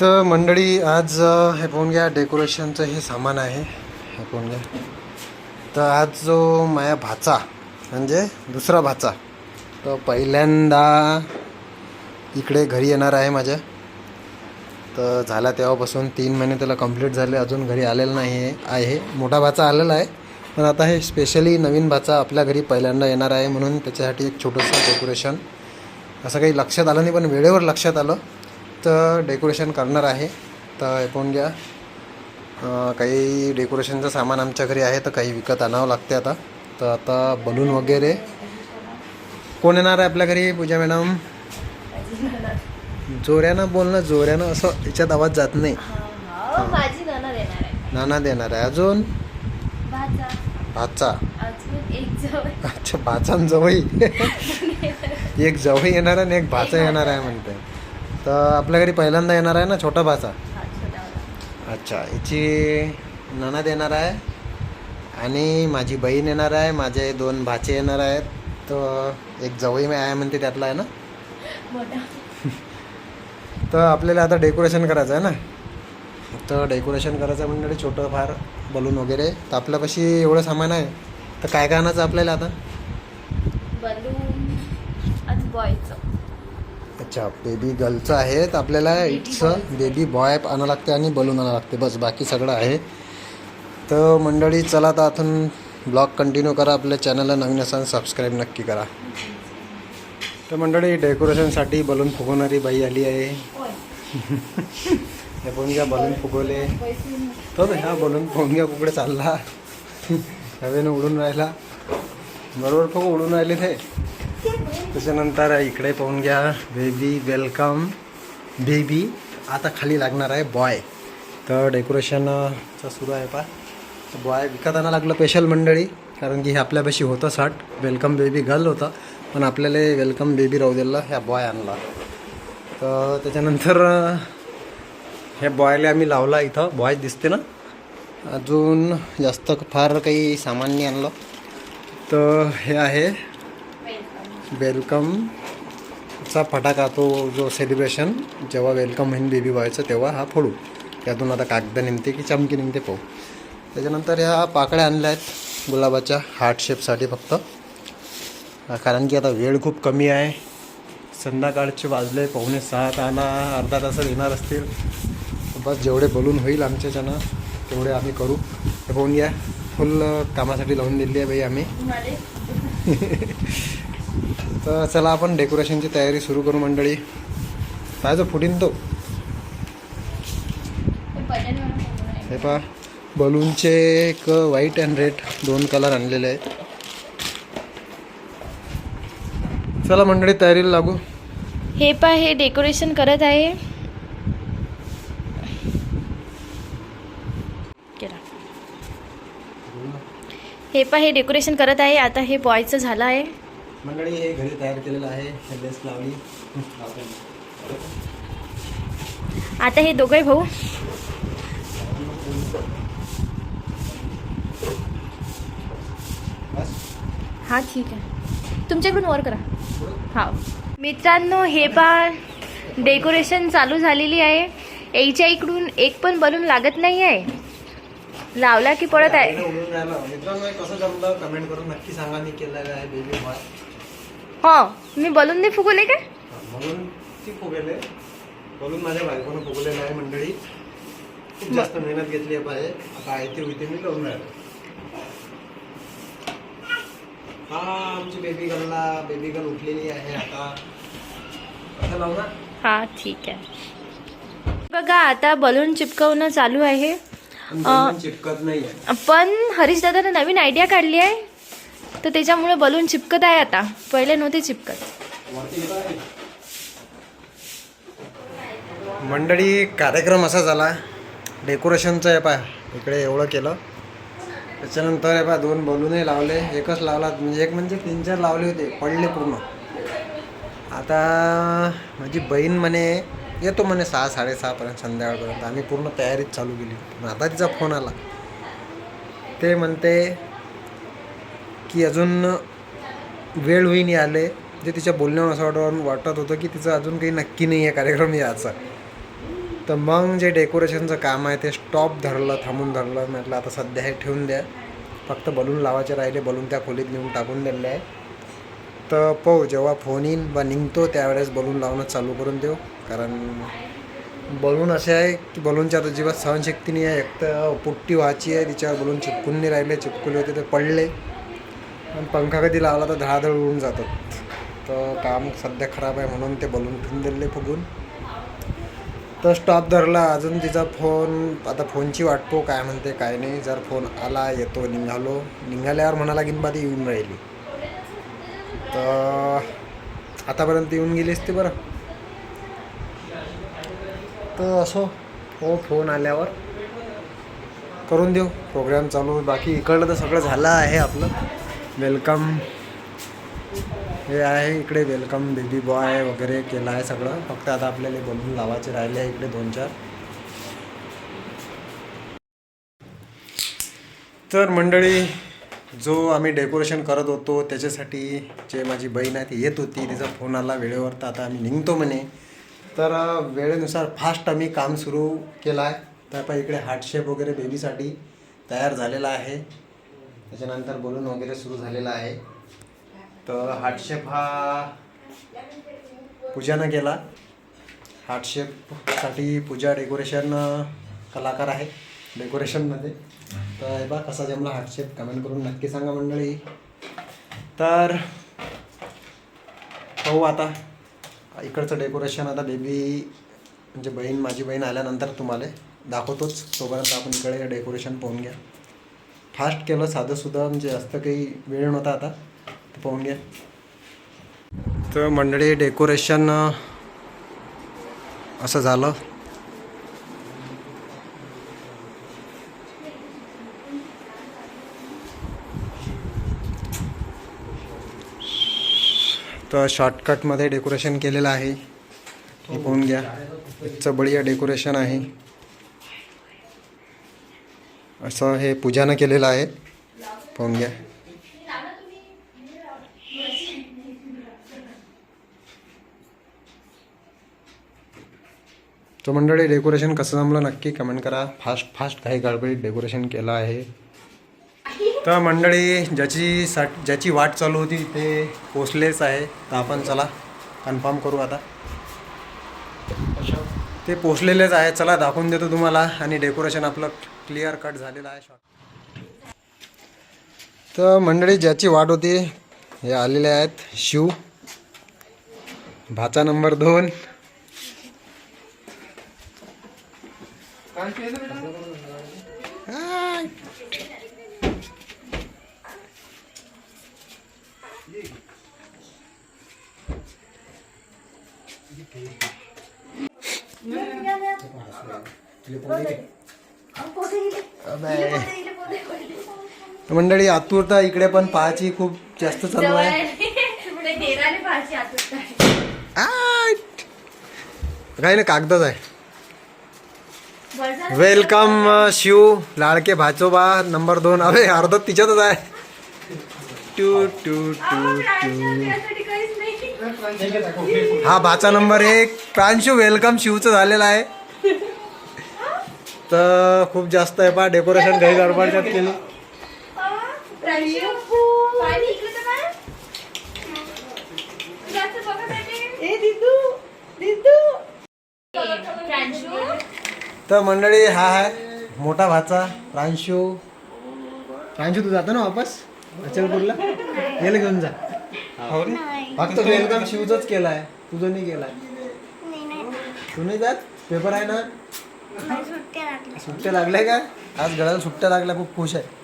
तर मंडळी आज हे पाहून घ्या डेकोरेशनचं हे सामान आहे. हे पाहून घ्या. तर आज जो माया भाचा म्हणजे दुसरा भाचा तो पहिल्यांदा इकडे घरी येणार आहे माझ्या. तर झाला तेव्हापासून तीन महिने त्याला कंप्लीट झाले अजून घरी आलेलं नाही आहे. मोठा भाचा आलेला आहे पण आता हे स्पेशली नवीन भाचा आपल्या घरी पहिल्यांदा येणार आहे म्हणून त्याच्यासाठी एक छोटंसं डेकोरेशन असं काही लक्षात आलं नाही पण वेळेवर लक्षात आलं. डेकोरेशन करणार आहे. तर पाहून घ्या. काही डेकोरेशनचं सामान आमच्या घरी आहे तर काही विकत आणावं लागते आता. तर आता बलून वगैरे. कोण येणार आहे आपल्या घरी पूजा मॅडम? जोऱ्यानं बोल ना जोऱ्यानं असं याच्यात आवाज जात नाही. हो नाना देणार आहे. अजून? भाचा. अच्छा भाचा जवळ. एक जवळ येणार आहे आणि एक भाचा येणार आहे म्हणते. तर आपल्या घरी पहिल्यांदा येणार आहे ना छोटा भाचा. अच्छा हिची ननद येणार आहे आणि माझी बहीण येणार आहे माझे दोन भाचे येणार आहेत. तर एक जवळ आहे म्हणते त्यातला आहे ना? तर आपल्याला आता डेकोरेशन करायचं आहे ना? तर डेकोरेशन करायचं मंडळी छोटं फार बलून वगैरे. तर आपल्यापाशी एवढं सामान आहे. तर काय काय आणायचं आपल्याला आता? बलून आणि बॉयचं. अच्छा बेबी गर्लचं आहे तर आपल्याला इट्स. बेबी बॉय आणावं लागते आणि बलून आणावं लागते बस बाकी सगळं आहे. तर मंडळी चला तर आपण ब्लॉग कंटिन्यू करा. आपल्या चॅनलला नवीन असाल सबस्क्राईब नक्की करा. तर मंडळी डेकोरेशनसाठी बलून फुगवणारी बाई आली आहे. हे पण घ्या बलून फुगवले. तर ह्या बलून फोन घ्या कुकडे चालला. हवेनं उडून राहिला. बरोबर फुग उडून राहिले ते. त्याच्यानंतर इकडे पाहून घ्या. बेबी वेलकम बेबी आता खाली लागणार आहे बॉय तर डेकोरेशनचं सुरू आहे पा बॉय विकत आणा लागलं स्पेशल मंडळी कारण की हे आपल्यापाशी होतं साठ. वेलकम बेबी गर्ल होतं. पण आपल्याला वेलकम बेबी राहू दिलं ह्या बॉय आणला. तर त्याच्यानंतर ह्या बॉयला आम्ही लावला इथं. बॉय दिसते ना? अजून जास्त फार काही सामान नाही आणलं. तर हे आहे वेलकमचा फटाका तो जो सेलिब्रेशन जेव्हा वेलकम होईन बेबी बॉयचं तेव्हा हा फोडू. त्यातून आता कागद निघते की चमकी निघते पाहू. त्याच्यानंतर ह्या पाकळ्या आणल्या आहेत गुलाबाच्या हार्ट शेपसाठी फक्त. कारण की आता वेळ खूप कमी आहे. संध्याकाळचे वाजले पाहुणे सात आणा अर्धा तासात येणार असतील. बस जेवढे बलून होईल आमच्याच्यानं तेवढे आम्ही करू. हे पाहून घ्या फुल कामासाठी लावून दिली आहे बाई आम्ही. तर चला आपण डेकोरेशनची तयारी सुरू करू मंडळी. पाहिजे फुटीन तो. हे पहा. बलूनचे एक व्हाईट अँड रेड दोन कलर आणलेले आहेत. चला मंडळी तयारीला लागू. हे पा हे डेकोरेशन करत आहे. हे पा हे डेकोरेशन करत आहे. आता हे बॉयचं झालं आहे. मंडळी हे घरी तयार केलेलं आहे हे लेस लावली. आता हे दोघे भाऊ. हा ठीक आहे. तुमच्याकडून वर करा. हा. मित्रांनो हे पा डेकोरेशन चालू झालेली आहे. याच्या इकडून एक पण बलून लागत नाही आहे. लावला की पडत आहे. मित्रांनो कसं जमलं? कमेंट करून नक्की सांगा. मी केलेलं आहे बेबी हो मी बलून नाही फुगवले काय? म्हणून ती फुगेले बोलून माझ्या बायकोनं आहे मंडळी. खूप जास्त मेहनत घेतली आहे पाहिजे आता होते मी लावून राहिलो. हा आमची बेबी गर्लला बेबी गर्ल उठलेली आहे आता. आता लावू ना? हा ठीक आहे. बघा आता बलून चिपकवणं चालू आहे. पण बलून चिपकत नाही आहे पण हरीश दादाने नवीन आयडिया काढली आहे. तर त्याच्यामुळे बलून चिपकत आहे आता. पहिले नव्हते चिपकत. मंडळी कार्यक्रम असा झाला. डेकोरेशनचं आहे पा इकडे एवढं केलं. त्याच्यानंतर आहे पा दोन बलूनही लावले. एकच लावला म्हणजे एक म्हणजे तीन चार लावले होते पडले पूर्ण. आता माझी बहीण म्हणे येतो म्हणे सहा साडेसहापर्यंत संध्याकाळपर्यंत. आम्ही पूर्ण तयारीच चालू केली. पण आता तिचा फोन आला. ते म्हणते की अजून वेळ होईनी आले जे तिच्या बोलण्यावर असं वाटत वाटत होतं की तिचं अजून काही नक्की नाही आहे कार्यक्रम याचा. तर मग जे डेकोरेशनचं काम आहे ते स्टॉप धरलं थांबून धरलं. म्हटलं आता सध्या हे ठेवून द्या. फक्त बलून लावायचे राहिले बलून त्या खोलीत नेऊन टाकून दिलेले आहे. तर पाहू जेव्हा फोन येईन बा निघतो त्यावेळेस बलून लावणं चालू करून देऊ. कारण बलून असे आहे की बलूनच्या अजिबात सहनशक्ती नाही आहे. एक तर पुट्टी व्हायची आहे तिच्यावर बलून चिपकून नाही राहिले चिपकून होते ते पडले. आणि पंखा कधी लावला तर धडाधड उडून जातात तर काम सध्या खराब आहे म्हणून ते बलून ठेवून दिले फुगून. तर स्टॉप धरला. अजून तिचा फोन आता फोनची वाट पाहू काय म्हणते काय नाही. जर फोन आला येतो निघालो. निघाल्यावर म्हणा लागेल बा ती येऊन राहिली. तर आतापर्यंत येऊन गेली असते बरं. तर असो. हो फोन आल्यावर. करून देऊ. प्रोग्राम चालू. बाकी इकडलं तर सगळं झालं आहे आपलं. वेलकम. हे आहे इकडे वेलकम बेबी बॉय वगैरे केलं आहे सगळं. फक्त आता आपल्याला बलून लावायचे राहिले आहे इकडे दोन चार. तर मंडळी जो आम्ही डेकोरेशन करत होतो त्याच्यासाठी जे माझी बहीण आहे ती येत होती. तिचा फोन आला वेळेवर तर आता आम्ही निघतो म्हणे. तर वेळेनुसार फास्ट आम्ही काम सुरू केलं आहे. तर आपण इकडे हार्टशेप वगैरे बेबीसाठी तयार झालेला आहे. त्याच्यानंतर बोलून वगैरे सुरू झालेला आहे. तर हार्टशेप हा पूजानं गेला हार्टशेपसाठी पूजा डेकोरेशन कलाकार आहे डेकोरेशनमध्ये. तर हे बा कसा जमला हार्टशेप कमेंट करून नक्की सांगा मंडळी. तर पाहू आता. इकडचं डेकोरेशन आता बेबी म्हणजे बहीण माझी बहीण आल्यानंतर तुम्हाला दाखवतोच. तोपर्यंत आपण इकडे डेकोरेशन पाहून घ्या. फास्ट केलं साधंसुद्धा म्हणजे जास्त काही वेळ नव्हता आता. तर पाहून घ्या. तर मंडळी डेकोरेशन असं झालं. तर शॉर्टकटमध्ये डेकोरेशन केलेलं आहे. हे पाहून घ्या. इथचं बढिया डेकोरेशन आहे. असं हे पूजानं केलेलं आहे. पाहून घ्या. तो मंडळी डेकोरेशन कसं जमलं नक्की कमेंट करा. फास्ट फास्ट काही गडबडीत डेकोरेशन केलं आहे. तर मंडळी ज्याची साठी ज्याची वाट चालू होती ते पोचलेच आहे. तर आपण चला कन्फर्म करू आता. ते पोचलेलेच आहे चला दाखवून देतो तुम्हाला. आणि डेकोरेशन आपलं क्लिअर कट झालेलं आहे. शॉट तर मंडळी ज्याची वाट होती हे आलेले आहेत. शिव. भाचा नंबर दोन. Thank you. मंडळी आतुरता इकडे पण पाहायची खूप जास्त चालू आहे. काही ना कागदच आहे. वेलकम शिव लाडके भाचोबा नंबर दोन. अरे अर्ध तिच्यातच आहे. Two two two two. हा भाचा नंबर एक. प्रांशू वेलकम. शिवचं झालेलं आहे. तर खूप जास्त आहे पा डेकोरेशन काही गडबडच्यात केलं तर मंडळी हा आहे मोठा भाचा प्रांशू. प्रांशू तू जातो ना वापस? अचलपूरला? गेलं घेऊन जा. हो रे? फक्त वेलकम शिवचंच केलाय. तुझं नाही केलाय. तू नाही जात? पेपर आहे ना? सुट्ट्या लागल्या. का? आज गळ्याला सुट्ट्या लागल्या खूप खुश आहे.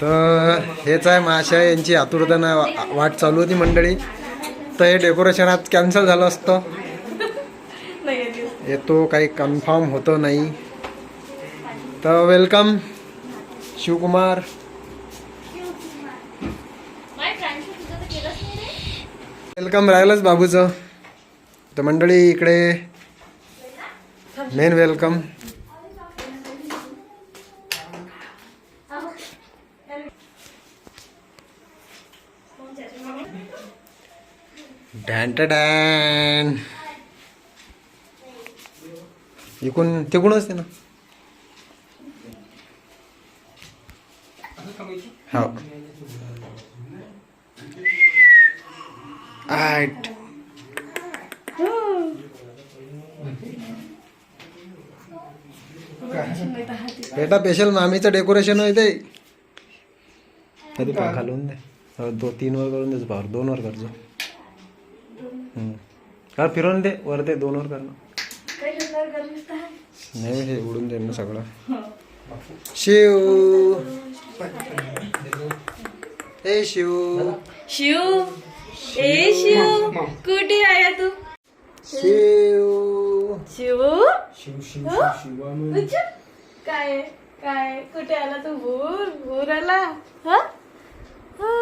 तर हेच आहे माशा यांची आतुरतानं वाट चालू होती मंडळी. तर हे डेकोरेशन आज कॅन्सल झालं असतं. येतो काही कन्फर्म होतं नाही. तर वेलकम शिवकुमार. वेलकम राहिलंच बाबूचं. तर मंडळी इकडे मेन वेलकम डॅन डॅन. इकून तिकूनच ते ना. आठ. बेटा स्पेशल मामीचं डेकोरेशन आहे ते. कधी पण घालून दे. हो, दो तीन वर करून देच भावर दोन वर करजो. कर फिरवून दे. वर दे दोन वर कर ना. नाही हे उडून दे ना सगळं. शिव. ए शिव. शिव ए शिव कुठे आया तू? शिव. शिव? अच्छा. काय काय कुठे आला तू? भूर भूर आला हा? हा.